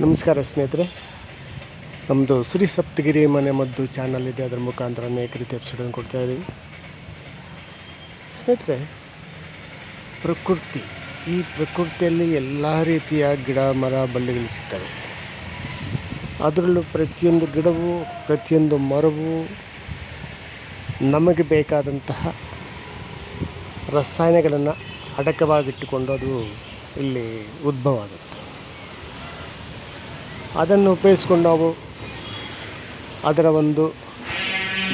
ನಮಸ್ಕಾರ ಸ್ನೇಹಿತರೆ. ನಮ್ಮದು ಶ್ರೀ ಸಪ್ತಗಿರಿ ಮನೆ ಮದ್ದು ಚಾನಲ್ ಇದೆ. ಅದರ ಮುಖಾಂತರ ಅನೇಕ ರೀತಿಯ ಎಪಿಸೋಡನ್ನು ಕೊಡ್ತಾ ಇದ್ದೀವಿ. ಸ್ನೇಹಿತರೆ, ಪ್ರಕೃತಿ. ಈ ಪ್ರಕೃತಿಯಲ್ಲಿ ಎಲ್ಲ ರೀತಿಯ ಗಿಡ, ಮರ, ಬಳ್ಳಿಗಳು ಸಿಗ್ತವೆ. ಅದರಲ್ಲೂ ಪ್ರತಿಯೊಂದು ಗಿಡವು, ಪ್ರತಿಯೊಂದು ಮರವು ನಮಗೆ ಬೇಕಾದಂತಹ ರಸಾಯನಗಳನ್ನು ಅಡಕವಾಗಿಟ್ಟುಕೊಂಡು ಅದು ಇಲ್ಲಿ ಉದ್ಭವ ಆಗುತ್ತೆ. ಅದನ್ನು ಉಪಯೋಗಿಸ್ಕೊಂಡು ನಾವು ಅದರ ಒಂದು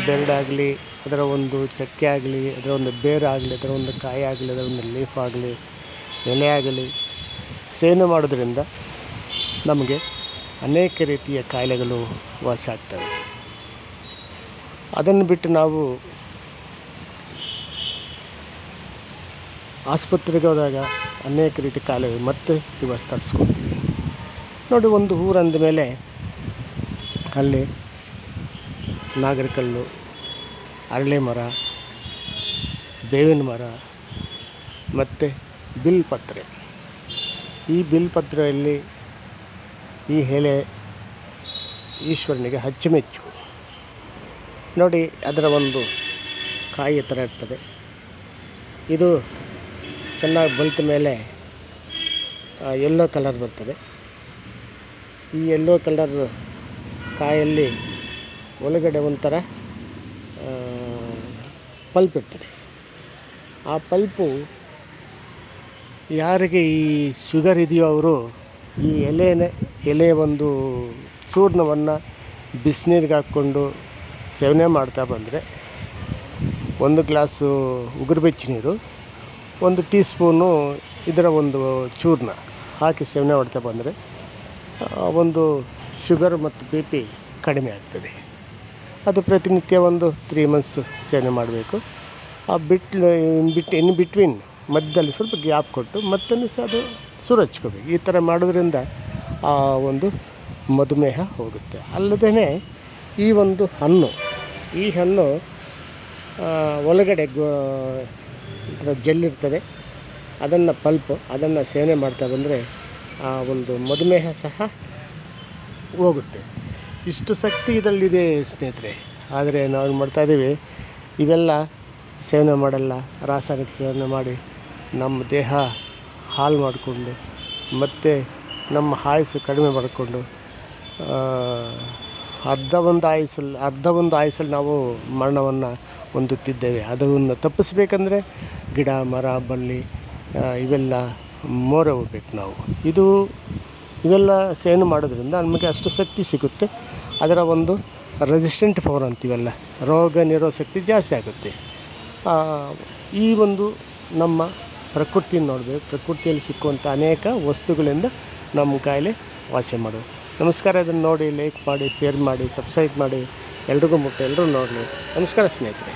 ಬೆರಡಾಗಲಿ ಅದರ ಒಂದು ಚಕ್ಕೆ ಆಗಲಿ, ಅದರ ಒಂದು ಬೇರಾಗಲಿ ಅದರ ಒಂದು ಕಾಯಿ ಆಗಲಿ, ಅದರ ಒಂದು ಲೀಫ್ ಆಗಲಿ, ಎಲೆ ಆಗಲಿ ಸೇವನೆ ಮಾಡೋದ್ರಿಂದ ನಮಗೆ ಅನೇಕ ರೀತಿಯ ಕಾಯಿಲೆಗಳು ವಾಸಿ ಆಗ್ತವೆ ಅದನ್ನು ಬಿಟ್ಟು ನಾವು ಆಸ್ಪತ್ರೆಗೆ ಹೋದಾಗ ಅನೇಕ ರೀತಿ ಕಾಯಿಲೆಗಳು ಮತ್ತೆ ಇವತ್ತು ತರಿಸ್ಕೊತೀವಿ. ನೋಡಿ ಒಂದು ಊರಂದ ಮೇಲೆ ಅಲ್ಲಿ ನಾಗರಕಲ್ಲು, ಅರಳೆ ಮರ, ಬೇವಿನ ಮರ, ಮತ್ತು ಬಿಲ್ಪತ್ರೆ. ಈ ಬಿಲ್ಪತ್ರೆಯಲ್ಲಿ ಈ ಎಲೆ ಈಶ್ವರನಿಗೆ ಅಚ್ಚುಮೆಚ್ಚು. ನೋಡಿ ಅದರ ಒಂದು ಕಾಯಿ ಥರ ಇರ್ತದೆ. ಇದು ಚೆನ್ನಾಗಿ ಬಲಿತ ಮೇಲೆ ಎಲ್ಲೋ ಕಲರ್ ಬರ್ತದೆ. ಈ ಯೆಲ್ಲೋ ಕಲರ್ ಕಾಯಲ್ಲಿ ಒಳಗಡೆ ಒಂಥರ ಪಲ್ಪ್ ಇರ್ತದೆ. ಆ ಪಲ್ಪು ಯಾರಿಗೆ ಈ ಶುಗರ್ ಇದೆಯೋ ಅವರು ಈ ಎಲೆನೇ, ಎಲೆ ಒಂದು ಚೂರ್ಣವನ್ನು ಬಿಸಿನೀರಿಗೆ ಹಾಕ್ಕೊಂಡು ಸೇವನೆ ಮಾಡ್ತಾ ಬಂದರೆ, ಒಂದು ಗ್ಲಾಸು ಉಗುರು ಬೆಚ್ಚ ನೀರು, ಒಂದು ಟೀ ಸ್ಪೂನು ಇದರ ಒಂದು ಚೂರ್ಣ ಹಾಕಿ ಸೇವನೆ ಮಾಡ್ತಾ ಬಂದರೆ ಒಂದು ಶುಗರ್ ಮತ್ತು ಬಿ ಪಿ ಕಡಿಮೆ ಆಗ್ತದೆ. ಅದು ಪ್ರತಿನಿತ್ಯ ಒಂದು ತ್ರೀ ಮಂತ್ಸು ಸೇವನೆ ಮಾಡಬೇಕು. ಆ ಬಿಟ್ಲು ಬಿಟ್, ಇನ್ ಬಿಟ್ವೀನ್ ಮಧ್ಯದಲ್ಲಿ ಸ್ವಲ್ಪ ಗ್ಯಾಪ್ ಕೊಟ್ಟು ಮತ್ತೊಂದು ಸಹ ಅದು ಸುರು ಹಚ್ಕೋಬೇಕು ಈ ಥರ ಮಾಡೋದ್ರಿಂದ ಆ ಒಂದು ಮಧುಮೇಹ ಹೋಗುತ್ತೆ. ಅಲ್ಲದೇ ಈ ಒಂದು ಹಣ್ಣು, ಈ ಹಣ್ಣು ಒಳಗಡೆ ಗೋ ಇದರ ಜೆಲ್ ಇರ್ತದೆ. ಅದನ್ನು ಪಲ್ಪು, ಅದನ್ನು ಸೇವನೆ ಮಾಡ್ತಾ ಬಂದರೆ ಆ ಒಂದು ಮಧುಮೇಹ ಸಹ ಹೋಗುತ್ತೆ. ಇಷ್ಟು ಶಕ್ತಿ ಇದರಲ್ಲಿದೆ ಸ್ನೇಹಿತರೆ. ಆದರೆ ನಾವು ಮಾಡ್ತಾಯಿದ್ದೀವಿ ಇವೆಲ್ಲ ಸೇವನೆ ಮಾಡಲ್ಲ. ರಾಸಾಯನಿಕ ಸೇವನೆ ಮಾಡಿ ನಮ್ಮ ದೇಹ ಹಾಳು ಮಾಡಿಕೊಂಡು, ಮತ್ತು ನಮ್ಮ ಆಯಸ್ಸು ಕಡಿಮೆ ಮಾಡಿಕೊಂಡು ಅರ್ಧ ಒಂದು ಆಯಸ್ಸಲ್ಲಿ, ಅರ್ಧ ಒಂದು ಆಯಸ್ಸಲ್ಲಿ ನಾವು ಮರಣವನ್ನು ಹೊಂದುತ್ತಿದ್ದೇವೆ. ಅದನ್ನು ತಪ್ಪಿಸ್ಬೇಕಂದ್ರೆ ಗಿಡ, ಮರ, ಬಳ್ಳಿ ಇವೆಲ್ಲ ಮೋರೆ ಹೋಗ್ಬೇಕು ನಾವು. ಇದು ಇವೆಲ್ಲ ಸೇವನೆ ಮಾಡೋದ್ರಿಂದ ನಮಗೆ ಅಷ್ಟು ಶಕ್ತಿ ಸಿಗುತ್ತೆ. ಅದರ ಒಂದು ರೆಸಿಸ್ಟೆಂಟ್ ಪವರ್ ಅಂತೀವಲ್ಲ ರೋಗ ನಿರೋಧ ಶಕ್ತಿ ಜಾಸ್ತಿ ಆಗುತ್ತೆ. ಈ ಒಂದು ನಮ್ಮ ಪ್ರಕೃತಿ ನೋಡಬೇಕು. ಪ್ರಕೃತಿಯಲ್ಲಿ ಸಿಕ್ಕುವಂಥ ಅನೇಕ ವಸ್ತುಗಳಿಂದ ನಮ್ಮ ಕಾಯಿಲೆ ವಾಸಿ ಮಾಡೋದು ನಮಸ್ಕಾರ, ಇದನ್ನು ನೋಡಿ ಲೈಕ್ ಮಾಡಿ ಶೇರ್ ಮಾಡಿ ಸಬ್ಸ್ಕ್ರೈಬ್ ಮಾಡಿ. ಎಲ್ರಿಗೂ ಮುಟ್ಟಿ ಎಲ್ಲರೂ ನೋಡಲಿ. ನಮಸ್ಕಾರ ಸ್ನೇಹಿತರೆ.